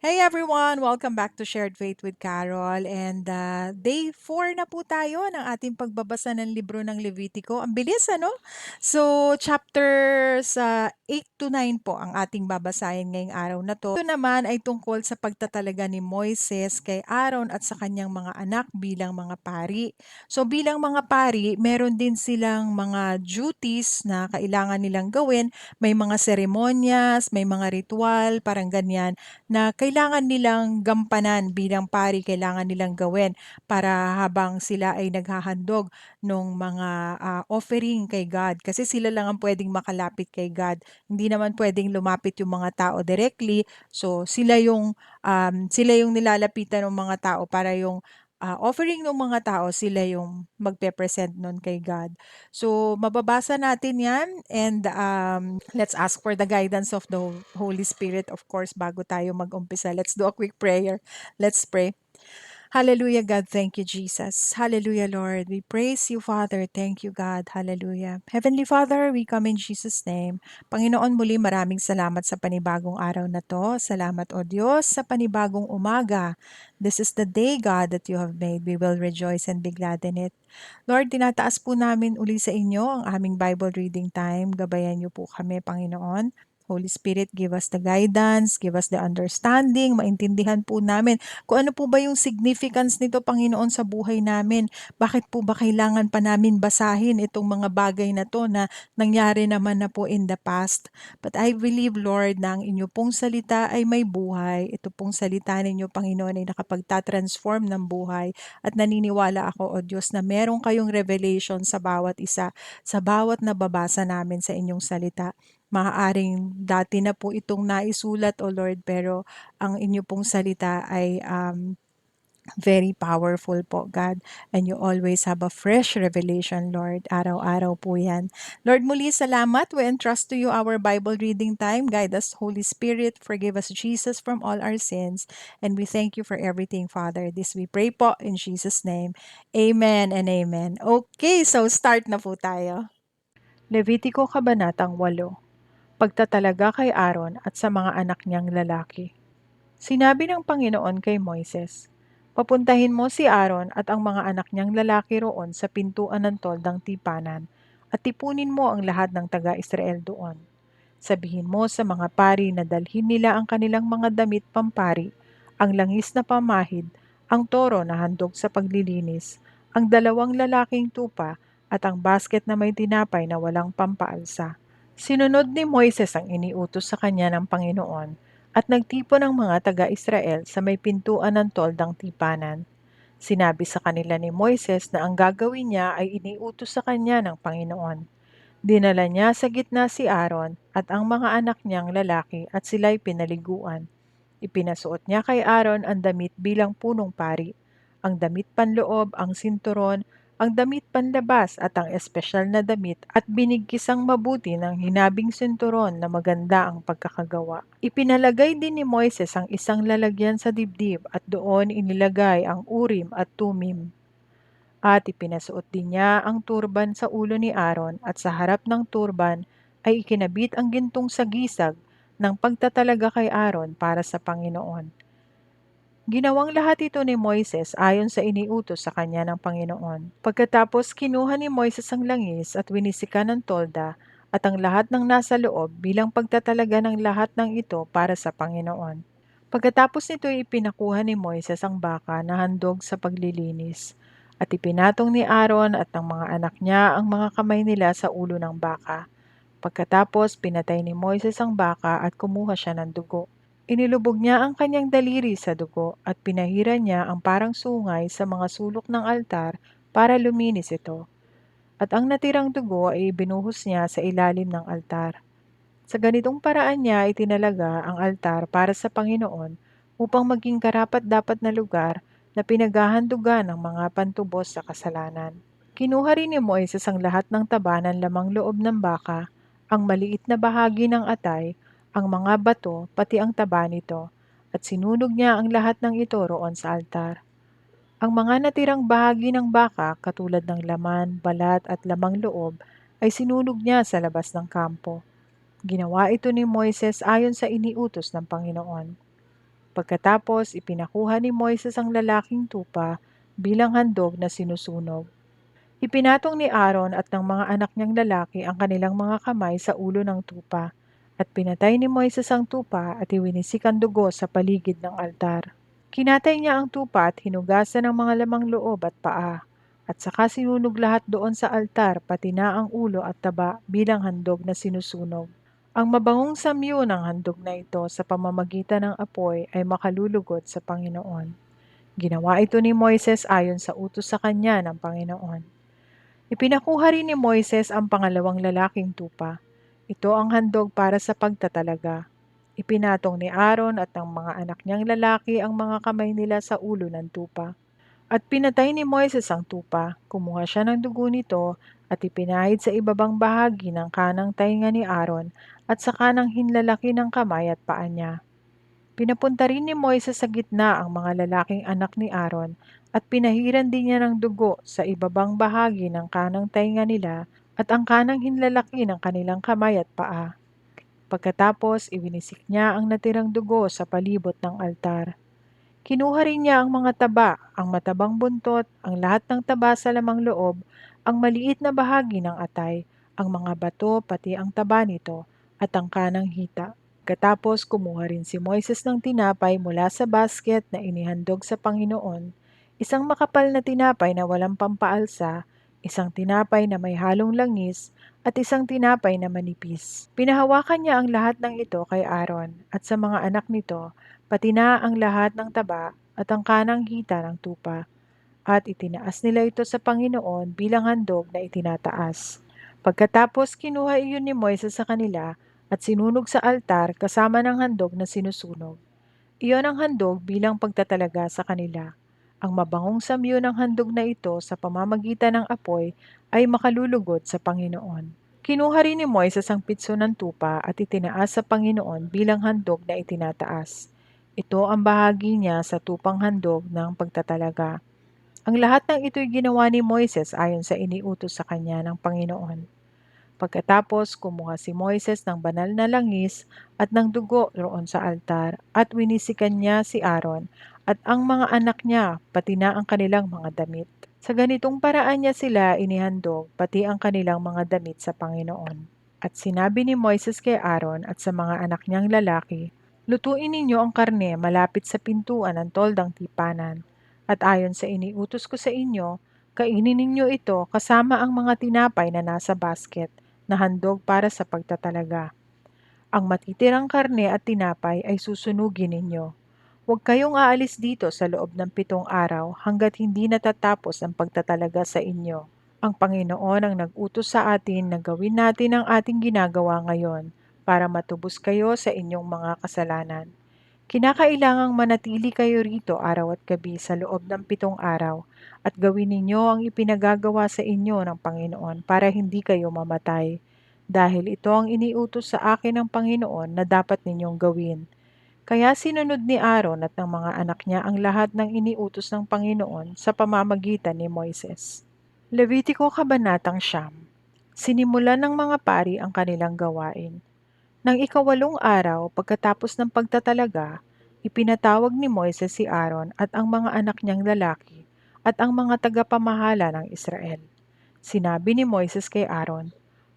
Hey everyone! Welcome back to Shared Faith with Carol. And uh, day 4 na po tayo ng ating pagbabasa ng libro ng Levitico. Ang bilis ano? So chapters uh, 8 to 9 po ang ating babasahin ngayong araw na to. Ito naman ay tungkol sa pagtatalaga ni Moises kay Aaron at sa kanyang mga anak bilang mga pari. So bilang mga pari, meron din silang mga duties na kailangan nilang gawin. May mga seremonyas, may mga ritual, parang ganyan na kailangan nilang gampanan bilang pari, kailangan nilang gawin para habang sila ay naghahandog ng mga uh, offering kay God. Kasi sila lang ang pwedeng makalapit kay God. Hindi naman pwedeng lumapit yung mga tao directly. So sila yung um, sila yung nilalapitan ng mga tao para yung uh, offering ng mga tao, sila yung magpe-present nun kay God. So, mababasa natin yan and um, let's ask for the guidance of the Holy Spirit, of course, bago tayo mag-umpisa. Let's do a quick prayer. Let's pray. Hallelujah, God. Thank you, Jesus. Hallelujah, Lord. We praise you, Father. Thank you, God. Hallelujah. Heavenly Father, we come in Jesus' name. Panginoon, muli maraming salamat sa panibagong araw na to. Salamat, O Diyos, sa panibagong umaga. This is the day, God, that you have made. We will rejoice and be glad in it. Lord, tinataas po namin uli sa inyo ang aming Bible reading time. Gabayan niyo po kami, Panginoon. Holy Spirit, give us the guidance, give us the understanding, maintindihan po namin kung ano po ba yung significance nito, Panginoon, sa buhay namin. Bakit po ba kailangan pa namin basahin itong mga bagay na to na nangyari naman na po in the past. But I believe, Lord, na ang inyo pong salita ay may buhay. Ito pong salita ninyo, Panginoon, ay nakapagta-transform ng buhay. At naniniwala ako, O Diyos, na meron kayong revelation sa bawat isa, sa bawat nababasa namin sa inyong salita. Maaaring dati na po itong naisulat, O Lord, pero ang inyo pong salita ay um, very powerful po, God. And you always have a fresh revelation, Lord. Araw-araw po yan. Lord, muli salamat. We entrust to you our Bible reading time. Guide us, Holy Spirit. Forgive us, Jesus, from all our sins. And we thank you for everything, Father. This we pray po in Jesus' name. Amen and amen. Okay, so start na po tayo. Levitico Kabanatang 8 pagtatalaga kay Aaron at sa mga anak niyang lalaki. Sinabi ng Panginoon kay Moises, Papuntahin mo si Aaron at ang mga anak niyang lalaki roon sa pintuan ng toldang tipanan at tipunin mo ang lahat ng taga-Israel doon. Sabihin mo sa mga pari na dalhin nila ang kanilang mga damit pampari, ang langis na pamahid, ang toro na handog sa paglilinis, ang dalawang lalaking tupa at ang basket na may tinapay na walang pampaalsa Sinunod ni Moises ang iniutos sa kanya ng Panginoon at nagtipon ang mga taga-Israel sa may pintuan ng toldang tipanan. Sinabi sa kanila ni Moises na ang gagawin niya ay iniutos sa kanya ng Panginoon. Dinala niya sa gitna si Aaron at ang mga anak niyang lalaki at sila'y pinaliguan. Ipinasuot niya kay Aaron ang damit bilang punong pari, ang damit panloob, ang sinturon, ang damit panlabas at ang espesyal na damit at binigkisang mabuti ng hinabing sinturon na maganda ang pagkakagawa. Ipinalagay din ni Moises ang isang lalagyan sa dibdib at doon inilagay ang urim at tumim. At ipinasuot din niya ang turban sa ulo ni Aaron at sa harap ng turban ay ikinabit ang gintong sagisag ng pagtatalaga kay Aaron para sa Panginoon. Ginawang lahat ito ni Moises ayon sa iniutos sa kanya ng Panginoon. Pagkatapos kinuha ni Moises ang langis at winisika ng tolda at ang lahat ng nasa loob bilang pagtatalaga ng lahat ng ito para sa Panginoon. Pagkatapos nito ipinakuha ni Moises ang baka na handog sa paglilinis at ipinatong ni Aaron at ng mga anak niya ang mga kamay nila sa ulo ng baka. Pagkatapos pinatay ni Moises ang baka at kumuha siya ng dugo. Inilubog niya ang kanyang daliri sa dugo at pinahiran niya ang parang sungay sa mga sulok ng altar para luminis ito. At ang natirang dugo ay binuhos niya sa ilalim ng altar. Sa ganitong paraan niya itinalaga ang altar para sa Panginoon upang maging karapat-dapat na lugar na pinaghahandugan ng mga pantubos sa kasalanan. Kinuha rin ni Moises ang lahat ng taba ng lamang loob ng baka, ang maliit na bahagi ng atay, ang mga bato pati ang taba nito, at sinunog niya ang lahat ng ito roon sa altar. Ang mga natirang bahagi ng baka katulad ng laman, balat at lamang loob ay sinunog niya sa labas ng kampo. Ginawa ito ni Moises ayon sa iniutos ng Panginoon. Pagkatapos, ipinakuha ni Moises ang lalaking tupa bilang handog na sinusunog. Ipinatong ni Aaron at ng mga anak niyang lalaki ang kanilang mga kamay sa ulo ng tupa, at pinatay ni Moises ang tupa at iwinisik ang dugo sa paligid ng altar. Kinatay niya ang tupa at hinugasan ng mga lamang loob at paa, at saka sinunog lahat doon sa altar pati na ang ulo at taba bilang handog na sinusunog. Ang mabangong samyo ng handog na ito sa pamamagitan ng apoy ay makalulugod sa Panginoon. Ginawa ito ni Moises ayon sa utos sa kanya ng Panginoon. Ipinakuha rin ni Moises ang pangalawang lalaking tupa. Ito ang handog para sa pagtatalaga. Ipinatong ni Aaron at ng mga anak niyang lalaki ang mga kamay nila sa ulo ng tupa. At pinatay ni Moises ang tupa, kumuha siya ng dugo nito at ipinahid sa ibabang bahagi ng kanang tainga ni Aaron at sa kanang hinlalaki ng kamay at paa niya. Pinapunta rin ni Moises sa gitna ang mga lalaking anak ni Aaron at pinahiran din niya ng dugo sa ibabang bahagi ng kanang tainga nila at ang kanang hinlalaki ng kanilang kamay at paa. Pagkatapos, iwinisik niya ang natirang dugo sa palibot ng altar. Kinuha rin niya ang mga taba, ang matabang buntot, ang lahat ng taba sa lamang loob, ang maliit na bahagi ng atay, ang mga bato pati ang taba nito, at ang kanang hita. Katapos kumuha rin si Moises ng tinapay mula sa basket na inihandog sa Panginoon, isang makapal na tinapay na walang pampaalsa, isang tinapay na may halong langis, at isang tinapay na manipis. Pinahawakan niya ang lahat ng ito kay Aaron at sa mga anak nito pati na ang lahat ng taba at ang kanang hita ng tupa. At itinaas nila ito sa Panginoon bilang handog na itinataas. Pagkatapos kinuha iyon ni Moises sa kanila at sinunog sa altar kasama ng handog na sinusunog. Iyon ang handog bilang pagtatalaga sa kanila. Ang mabangong samyo ng handog na ito sa pamamagitan ng apoy ay makalulugod sa Panginoon. Kinuha rin ni Moises ang pitso ng tupa at itinaas sa Panginoon bilang handog na itinataas. Ito ang bahagi niya sa tupang handog ng pagtatalaga. Ang lahat ng ito'y ginawa ni Moises ayon sa iniutos sa kanya ng Panginoon. Pagkatapos, kumuha si Moises ng banal na langis at ng dugo roon sa altar at winisikan niya si Aaron at ang mga anak niya, pati na ang kanilang mga damit. Sa ganitong paraan niya sila inihandog, pati ang kanilang mga damit sa Panginoon. At sinabi ni Moises kay Aaron at sa mga anak niyang lalaki, Lutuin ninyo ang karne malapit sa pintuan ng toldang tipanan. At ayon sa iniutos ko sa inyo, kainin ninyo ito kasama ang mga tinapay na nasa basket na handog para sa pagtatalaga. Ang matitirang karne at tinapay ay susunugin ninyo. Huwag kayong aalis dito sa loob ng pitong araw hanggat hindi natatapos ang pagtatalaga sa inyo. Ang Panginoon ang nag-utos sa atin na gawin natin ang ating ginagawa ngayon para matubos kayo sa inyong mga kasalanan. Kinakailangang manatili kayo rito araw at gabi sa loob ng pitong araw at gawin ninyo ang ipinagagawa sa inyo ng Panginoon para hindi kayo mamatay. Dahil ito ang iniutos sa akin ng Panginoon na dapat ninyong gawin. Kaya sinunod ni Aaron at ng mga anak niya ang lahat ng iniutos ng Panginoon sa pamamagitan ni Moises. Levitiko Kabanatang Siyam Sinimulan ng mga pari ang kanilang gawain. Nang ikawalong araw, pagkatapos ng pagtatalaga, ipinatawag ni Moises si Aaron at ang mga anak niyang lalaki at ang mga tagapamahala ng Israel. Sinabi ni Moises kay Aaron,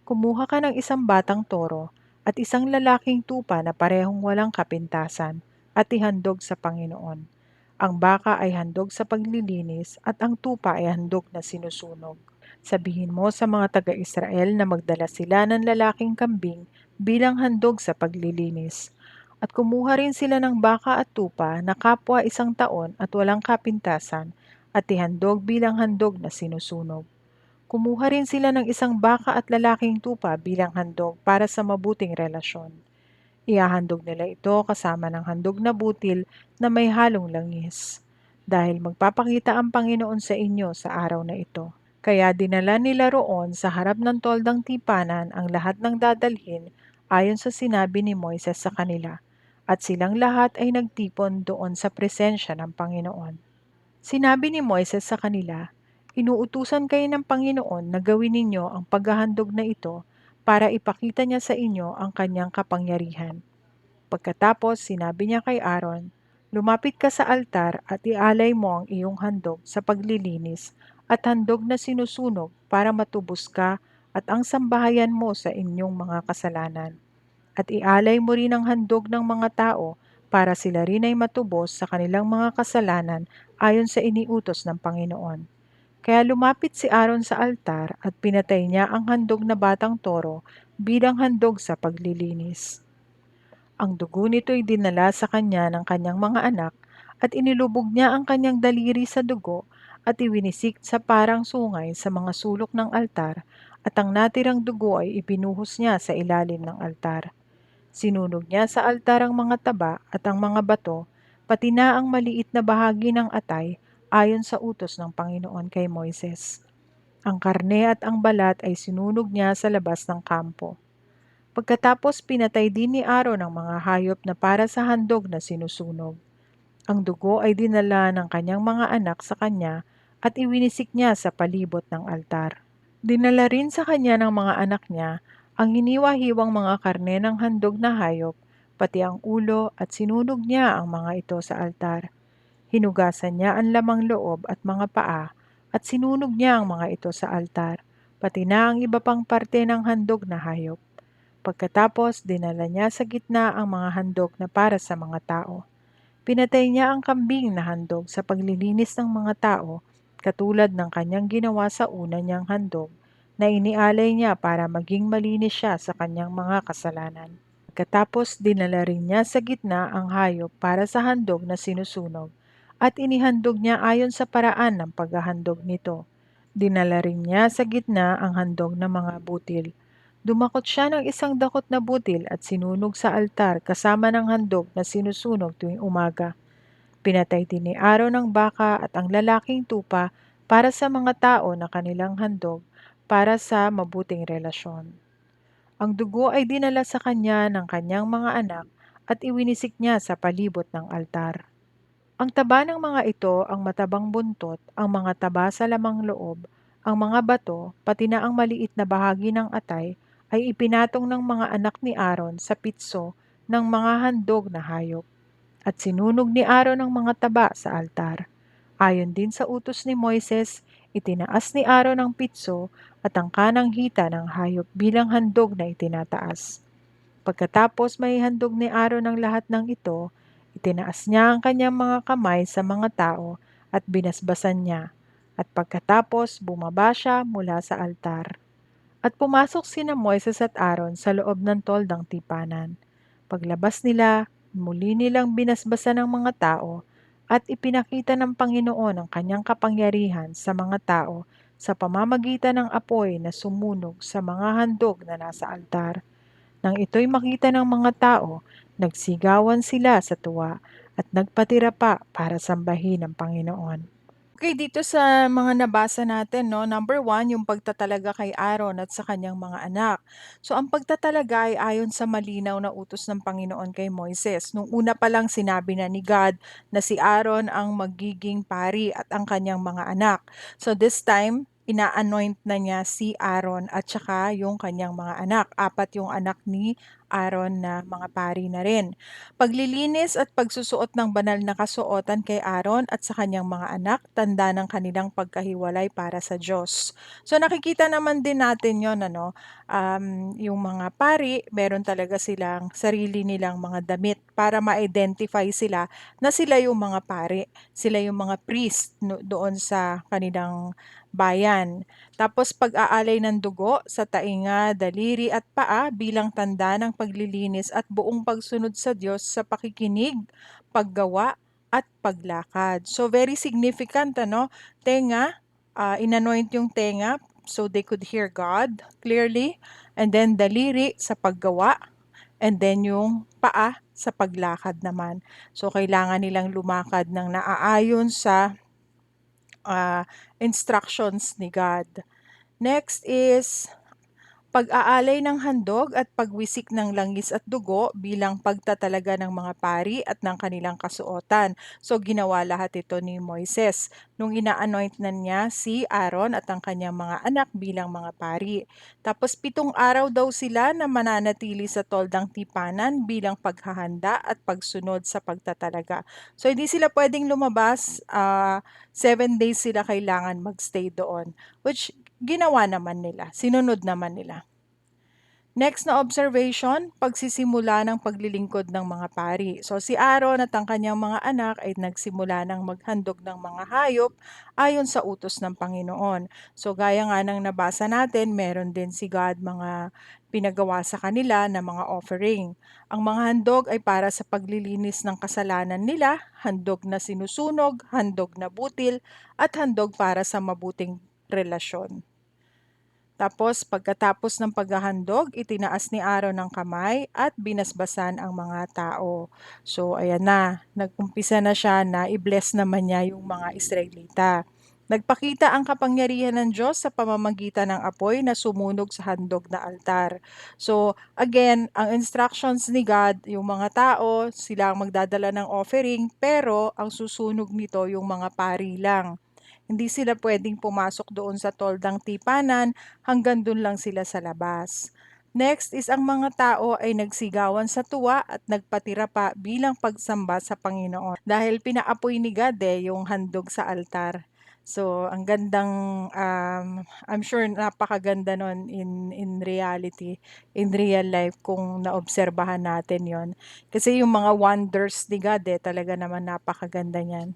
Kumuha ka ng isang batang toro at isang lalaking tupa na parehong walang kapintasan at ihandog sa Panginoon. Ang baka ay handog sa paglilinis at ang tupa ay handog na sinusunog. Sabihin mo sa mga taga-Israel na magdala sila ng lalaking kambing bilang handog sa paglilinis. At kumuha rin sila ng baka at tupa na kapwa isang taon at walang kapintasan at ihandog bilang handog na sinusunog. Kumuha rin sila ng isang baka at lalaking tupa bilang handog para sa mabuting relasyon. Iahandog nila ito kasama ng handog na butil na may halong langis. Dahil magpapakita ang Panginoon sa inyo sa araw na ito. Kaya dinala nila roon sa harap ng toldang tipanan ang lahat ng dadalhin ayon sa sinabi ni Moises sa kanila, at silang lahat ay nagtipon doon sa presensya ng Panginoon. Sinabi ni Moises sa kanila, Inuutusan kayo ng Panginoon na gawin ninyo ang paghahandog na ito para ipakita niya sa inyo ang kanyang kapangyarihan. Pagkatapos, sinabi niya kay Aaron, Lumapit ka sa altar at ialay mo ang iyong handog sa paglilinis at handog na sinusunog para matubos ka at ang sambahayan mo sa inyong mga kasalanan. At ialay mo rin ang handog ng mga tao para sila rin ay matubos sa kanilang mga kasalanan ayon sa iniutos ng Panginoon. Kaya lumapit si Aaron sa altar at pinatay niya ang handog na batang toro bilang handog sa paglilinis. Ang dugo nito'y dinala sa kanya ng kanyang mga anak at inilubog niya ang kanyang daliri sa dugo at iwinisik sa parang sungay sa mga sulok ng altar at ang natirang dugo ay ipinuhos niya sa ilalim ng altar. Sinunog niya sa altar ang mga taba at ang mga bato, pati na ang maliit na bahagi ng atay ayon sa utos ng Panginoon kay Moises. Ang karne at ang balat ay sinunog niya sa labas ng kampo. Pagkatapos pinatay din ni Aaron ang mga hayop na para sa handog na sinusunog. Ang dugo ay dinala ng kanyang mga anak sa kanya at iwinisik niya sa palibot ng altar. Dinala rin sa kanya ng mga anak niya ang hiniwa-hiwang mga karne ng handog na hayop, pati ang ulo at sinunog niya ang mga ito sa altar. Hinugasan niya ang lamang loob at mga paa at sinunog niya ang mga ito sa altar, pati na ang iba pang parte ng handog na hayop. Pagkatapos, dinala niya sa gitna ang mga handog na para sa mga tao. Pinatay niya ang kambing na handog sa paglilinis ng mga tao, katulad ng kanyang ginawa sa una niyang handog, na inialay niya para maging malinis siya sa kanyang mga kasalanan. Pagkatapos, dinala rin niya sa gitna ang hayop para sa handog na sinusunog, at inihandog niya ayon sa paraan ng paghahandog nito. Dinala rin niya sa gitna ang handog ng mga butil, Dumakot siya ng isang dakot na butil at sinunog sa altar kasama ng handog na sinusunog tuwing umaga. Pinatay din ni Aaron ang baka at ang lalaking tupa para sa mga tao na kanilang handog para sa mabuting relasyon. Ang dugo ay dinala sa kanya ng kanyang mga anak at iwinisik niya sa palibot ng altar. Ang taba ng mga ito ang matabang buntot, ang mga taba sa lamang loob, ang mga bato, pati na ang maliit na bahagi ng atay ay ipinatong ng mga anak ni Aaron sa pitso ng mga handog na hayop. At sinunog ni Aaron ang mga taba sa altar. Ayon din sa utos ni Moises, itinaas ni Aaron ang pitso at ang kanang hita ng hayop bilang handog na itinataas. Pagkatapos may handog ni Aaron ang lahat ng ito, itinaas niya ang kanyang mga kamay sa mga tao at binasbasan niya. At pagkatapos bumaba siya mula sa altar. At pumasok sina Moises at Aaron sa loob ng toldang tipanan. Paglabas nila, muli nilang binasbasan ng mga tao at ipinakita ng Panginoon ang kanyang kapangyarihan sa mga tao sa pamamagitan ng apoy na sumunog sa mga handog na nasa altar. Nang ito'y makita ng mga tao, nagsigawan sila sa tuwa at nagpatira pa para sambahin ang Panginoon. Okay, dito sa mga nabasa natin, no, number one, yung pagtatalaga kay Aaron at sa kanyang mga anak. So, ang pagtatalaga ay ayon sa malinaw na utos ng Panginoon kay Moises. Nung una pa lang sinabi na ni God na si Aaron ang magiging pari at ang kanyang mga anak. So, this time, ina-anoint na niya si Aaron at saka yung kanyang mga anak. Apat yung anak ni Aaron na mga pari na rin. Paglilinis at pagsusuot ng banal na kasuotan kay Aaron at sa kanyang mga anak, tanda ng kanilang pagkahiwalay para sa Diyos. So nakikita naman din natin yon ano, um, yung mga pari, meron talaga silang sarili nilang mga damit para ma-identify sila na sila yung mga pari, sila yung mga priest no, doon sa kanilang bayan. Tapos pag-aalay ng dugo sa tainga, daliri at paa bilang tanda ng paglilinis at buong pagsunod sa Diyos sa pakikinig, paggawa at paglakad. So very significant ano, tenga, uh, inanoint yung tenga so they could hear God clearly and then daliri sa paggawa and then yung paa sa paglakad naman. So kailangan nilang lumakad ng naaayon sa uh, instructions ni God. Next is pag-aalay ng handog at pagwisik ng langis at dugo bilang pagtatalaga ng mga pari at ng kanilang kasuotan. So ginawa lahat ito ni Moises nung ina-anoint na niya si Aaron at ang kanyang mga anak bilang mga pari. Tapos pitong araw daw sila na mananatili sa toldang tipanan bilang paghahanda at pagsunod sa pagtatalaga. So hindi sila pwedeng lumabas, uh, seven days sila kailangan magstay doon, which ginawa naman nila, sinunod naman nila. Next na observation, pagsisimula ng paglilingkod ng mga pari. So si Aaron at ang kanyang mga anak ay nagsimula ng maghandog ng mga hayop ayon sa utos ng Panginoon. So gaya nga ng nabasa natin, meron din si God mga pinagawa sa kanila na mga offering. Ang mga handog ay para sa paglilinis ng kasalanan nila, handog na sinusunog, handog na butil, at handog para sa mabuting relasyon. Tapos pagkatapos ng paghahandog, itinaas ni Aaron ang kamay at binasbasan ang mga tao. So ayan na, nagkumpisa na siya na i-bless naman niya yung mga Israelita. Nagpakita ang kapangyarihan ng Diyos sa pamamagitan ng apoy na sumunog sa handog na altar. So, again, ang instructions ni God, yung mga tao, sila ang magdadala ng offering, pero ang susunog nito yung mga pari lang. Hindi sila pwedeng pumasok doon sa toldang tipanan, hanggang doon lang sila sa labas. Next is ang mga tao ay nagsigawan sa tuwa at nagpatira pa bilang pagsamba sa Panginoon dahil pinaapoy ni God eh, yung handog sa altar. So, ang gandang, um, I'm sure napakaganda nun in, in reality, in real life kung naobserbahan natin yon Kasi yung mga wonders ni God eh, talaga naman napakaganda niyan.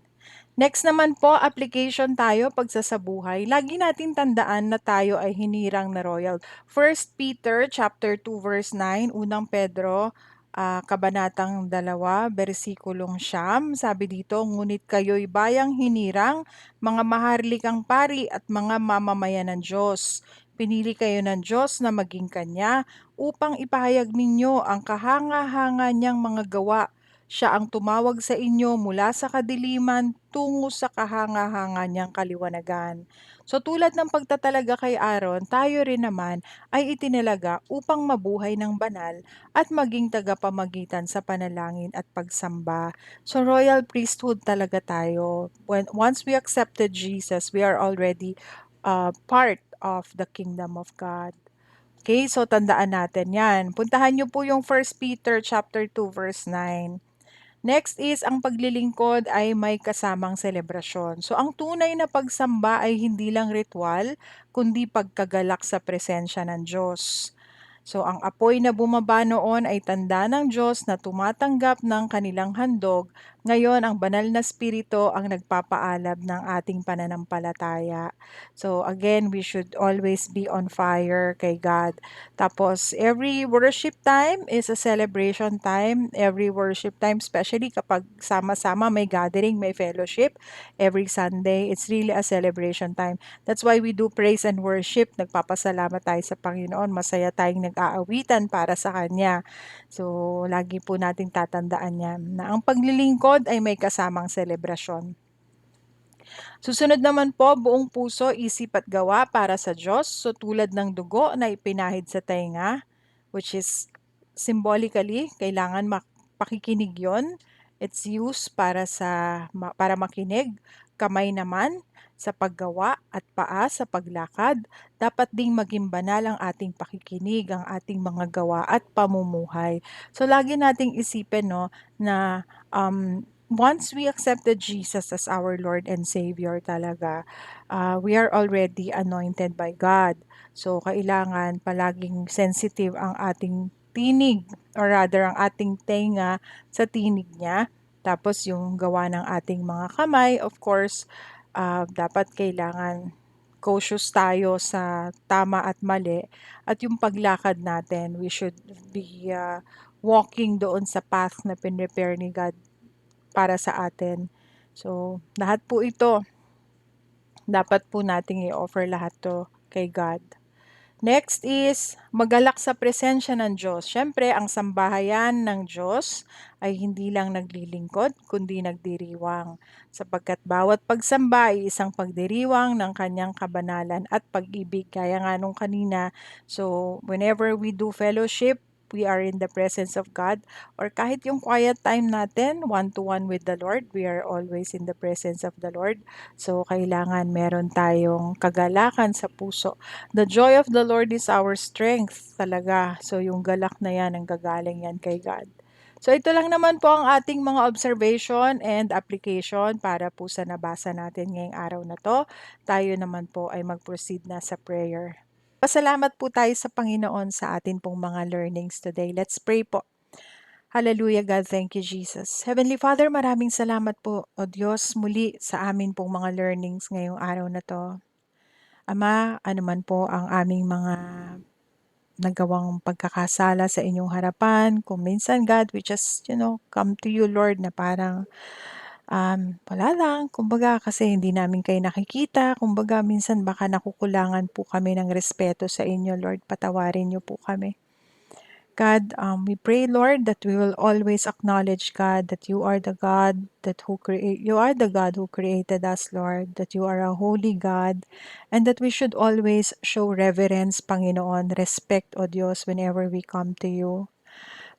Next naman po, application tayo pagsasabuhay. Lagi natin tandaan na tayo ay hinirang na royal. 1 Peter chapter 2 verse 9, unang Pedro uh, kabanatang 2, bersikulong siyam. Sabi dito, ngunit kayo'y bayang hinirang, mga maharlikang pari at mga mamamayan ng Diyos. Pinili kayo ng Diyos na maging Kanya upang ipahayag ninyo ang kahanga-hanga niyang mga gawa siya ang tumawag sa inyo mula sa kadiliman tungo sa kahanga-hanga niyang kaliwanagan. So tulad ng pagtatalaga kay Aaron, tayo rin naman ay itinalaga upang mabuhay ng banal at maging tagapamagitan sa panalangin at pagsamba. So royal priesthood talaga tayo. When once we accepted Jesus, we are already uh, part of the kingdom of God. Okay, so tandaan natin 'yan. Puntahan niyo po yung 1 Peter chapter 2 verse 9. Next is ang paglilingkod ay may kasamang selebrasyon. So ang tunay na pagsamba ay hindi lang ritual, kundi pagkagalak sa presensya ng Diyos. So ang apoy na bumaba noon ay tanda ng Diyos na tumatanggap ng kanilang handog. Ngayon ang banal na spirito ang nagpapaalab ng ating pananampalataya. So again, we should always be on fire kay God. Tapos every worship time is a celebration time. Every worship time, especially kapag sama-sama may gathering, may fellowship, every Sunday, it's really a celebration time. That's why we do praise and worship. Nagpapasalamat tayo sa Panginoon. Masaya tayong nag nag-aawitan para sa Kanya. So, lagi po nating tatandaan yan na ang paglilingkod ay may kasamang selebrasyon. Susunod naman po, buong puso, isip at gawa para sa Diyos. So tulad ng dugo na ipinahid sa tainga, which is symbolically, kailangan pakikinig yon. It's used para sa para makinig. Kamay naman sa paggawa at paa sa paglakad, dapat ding maging banal ang ating pakikinig, ang ating mga gawa at pamumuhay. So lagi nating isipin no na um, once we accepted Jesus as our Lord and Savior talaga, uh, we are already anointed by God. So kailangan palaging sensitive ang ating tinig or rather ang ating tenga sa tinig niya. Tapos yung gawa ng ating mga kamay, of course, uh, dapat kailangan cautious tayo sa tama at mali at yung paglakad natin we should be uh, walking doon sa path na pinrepare ni God para sa atin. So lahat po ito dapat po nating i-offer lahat to kay God Next is magalak sa presensya ng Diyos. Siyempre, ang sambahayan ng Diyos ay hindi lang naglilingkod, kundi nagdiriwang. Sapagkat bawat pagsamba ay isang pagdiriwang ng kanyang kabanalan at pag-ibig. Kaya nga nung kanina, so whenever we do fellowship, we are in the presence of God or kahit yung quiet time natin, one-to-one with the Lord, we are always in the presence of the Lord. So, kailangan meron tayong kagalakan sa puso. The joy of the Lord is our strength talaga. So, yung galak na yan, ang gagaling yan kay God. So, ito lang naman po ang ating mga observation and application para po sa nabasa natin ngayong araw na to. Tayo naman po ay mag-proceed na sa prayer. Pasalamat po tayo sa Panginoon sa atin pong mga learnings today. Let's pray po. Hallelujah God, thank you Jesus. Heavenly Father, maraming salamat po o Diyos muli sa amin pong mga learnings ngayong araw na to. Ama, anuman po ang aming mga nagawang pagkakasala sa inyong harapan. Kung minsan, God, we just, you know, come to you, Lord, na parang um, wala lang, kumbaga kasi hindi namin kayo nakikita, kumbaga minsan baka nakukulangan po kami ng respeto sa inyo, Lord, patawarin niyo po kami. God, um, we pray, Lord, that we will always acknowledge, God, that you are the God that who create, you are the God who created us, Lord, that you are a holy God, and that we should always show reverence, Panginoon, respect, O Diyos, whenever we come to you.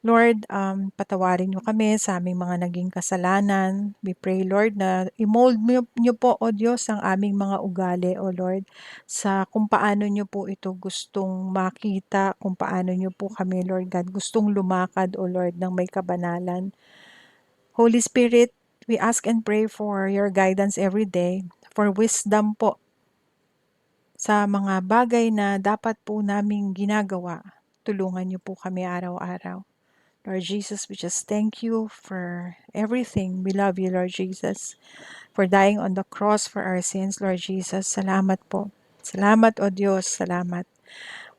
Lord, um, patawarin niyo kami sa aming mga naging kasalanan. We pray, Lord, na i-mold niyo, po, O Diyos, ang aming mga ugali, O Lord, sa kung paano niyo po ito gustong makita, kung paano niyo po kami, Lord God, gustong lumakad, O Lord, ng may kabanalan. Holy Spirit, we ask and pray for your guidance every day, for wisdom po sa mga bagay na dapat po naming ginagawa. Tulungan niyo po kami araw-araw. Lord Jesus, we just thank you for everything. We love you, Lord Jesus, for dying on the cross for our sins, Lord Jesus. Salamat po. Salamat, O Diyos. Salamat.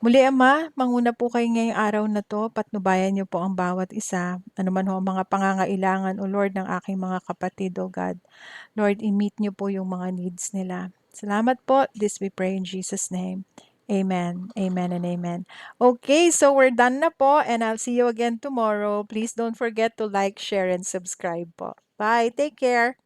Muli, Ama, manguna po kayo ngayong araw na to. Patnubayan niyo po ang bawat isa. Ano man ho ang mga pangangailangan, O Lord, ng aking mga kapatid, O God. Lord, i-meet niyo po yung mga needs nila. Salamat po. This we pray in Jesus' name. Amen. Amen and amen. Okay, so we're done na po and I'll see you again tomorrow. Please don't forget to like, share, and subscribe po. Bye. Take care.